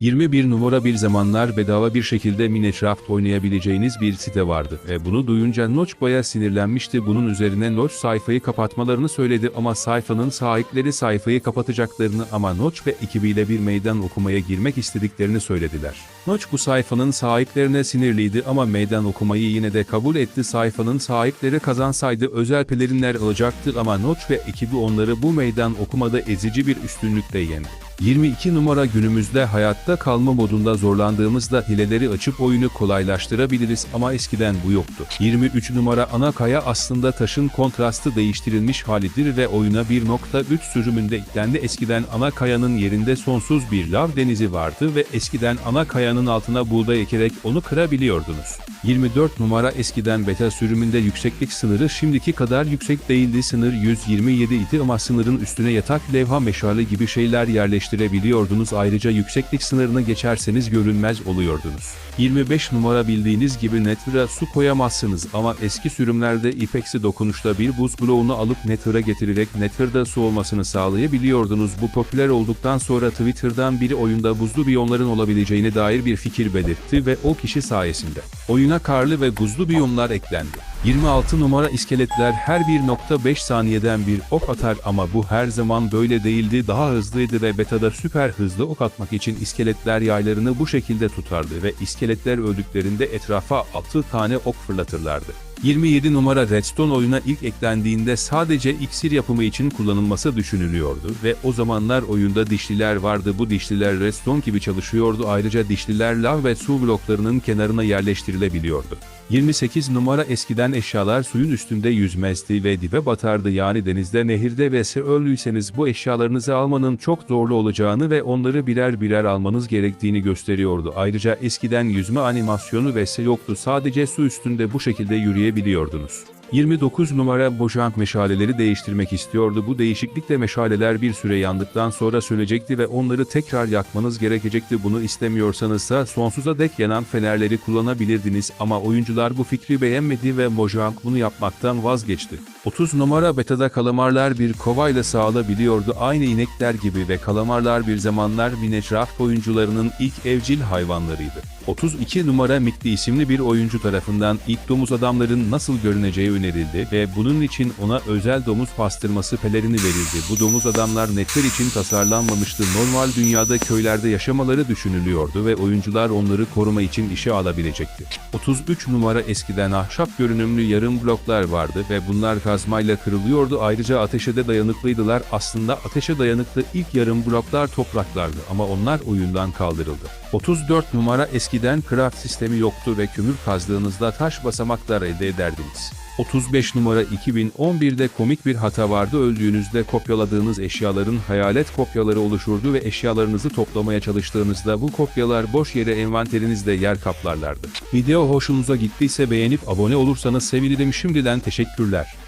21 numara bir zamanlar bedava bir şekilde Minecraft oynayabileceğiniz bir site vardı. E bunu duyunca Notch baya sinirlenmişti. Bunun üzerine Notch sayfayı kapatmalarını söyledi ama sayfanın sahipleri sayfayı kapatacaklarını ama Notch ve ekibiyle bir meydan okumaya girmek istediklerini söylediler. Notch bu sayfanın sahiplerine sinirliydi ama meydan okumayı yine de kabul etti. Sayfanın sahipleri kazansaydı özel pelerinler alacaktı ama Notch ve ekibi onları bu meydan okumada ezici bir üstünlükle yendi. 22 numara günümüzde hayatta kalma modunda zorlandığımızda hileleri açıp oyunu kolaylaştırabiliriz ama eskiden bu yoktu. 23 numara ana kaya aslında taşın kontrastı değiştirilmiş halidir ve oyuna 1.3 sürümünde eklendi. Eskiden ana kayanın yerinde sonsuz bir lav denizi vardı ve eskiden ana kayanın altına buğday ekerek onu kırabiliyordunuz. 24 numara eskiden beta sürümünde yükseklik sınırı şimdiki kadar yüksek değildi. Sınır 127 idi ama sınırın üstüne yatak, levha, meşale gibi şeyler yerleştirebiliyordunuz. Ayrıca yükseklik sınırını geçerseniz görünmez oluyordunuz. 25 numara bildiğiniz gibi Nether'a su koyamazsınız ama eski sürümlerde ipeksi dokunuşla bir buz bloğunu alıp Nether'a getirerek Nether'da su olmasını sağlayabiliyordunuz. Bu popüler olduktan sonra Twitter'dan biri oyunda buzlu biyomların olabileceğine dair bir fikir belirtti ve o kişi sayesinde oyuna karlı ve buzlu biyomlar eklendi. 26 numara iskeletler her 1.5 saniyeden bir ok atar ama bu her zaman böyle değildi. Daha hızlıydı ve betada süper hızlı ok atmak için iskeletler yaylarını bu şekilde tutardı ve iskeletler öldüklerinde etrafa 6 tane ok fırlatırlardı. 27 numara Redstone oyuna ilk eklendiğinde sadece iksir yapımı için kullanılması düşünülüyordu ve o zamanlar oyunda dişliler vardı. Bu dişliler Redstone gibi çalışıyordu. Ayrıca dişliler lav ve su bloklarının kenarına yerleştirilebiliyordu. 28 numara eskiden eşyalar suyun üstünde yüzmezdi ve dibe batardı yani denizde nehirde ve ölüyseniz bu eşyalarınızı almanın çok zorlu olacağını ve onları birer birer almanız gerektiğini gösteriyordu. Ayrıca eskiden yüzme animasyonu vs yoktu sadece su üstünde bu şekilde yürüyebiliyordunuz. 29 numara Bojank meşaleleri değiştirmek istiyordu. Bu değişiklikle meşaleler bir süre yandıktan sonra sönecekti ve onları tekrar yakmanız gerekecekti. Bunu istemiyorsanızsa sonsuza dek yanan fenerleri kullanabilirdiniz ama oyuncular bu fikri beğenmedi ve Bojank bunu yapmaktan vazgeçti. 30 numara betada kalamarlar bir kovayla sağılabiliyordu aynı inekler gibi ve kalamarlar bir zamanlar Minecraft oyuncularının ilk evcil hayvanlarıydı. 32 numara Mikli isimli bir oyuncu tarafından ilk domuz adamların nasıl görüneceği önerildi ve bunun için ona özel domuz pastırması pelerini verildi. Bu domuz adamlar netler için tasarlanmamıştı. Normal dünyada köylerde yaşamaları düşünülüyordu ve oyuncular onları koruma için işe alabilecekti. 33 numara eskiden ahşap görünümlü yarım bloklar vardı ve bunlar kazmayla kırılıyordu. Ayrıca ateşe de dayanıklıydılar. Aslında ateşe dayanıklı ilk yarım bloklar topraklardı ama onlar oyundan kaldırıldı. 34 numara eskiden craft sistemi yoktu ve kömür kazdığınızda taş basamaklar elde ederdiniz. 35 numara 2011'de komik bir hata vardı öldüğünüzde kopyaladığınız eşyaların hayalet kopyaları oluşurdu ve eşyalarınızı toplamaya çalıştığınızda bu kopyalar boş yere envanterinizde yer kaplarlardı. Video hoşunuza gittiyse beğenip abone olursanız sevinirim şimdiden teşekkürler.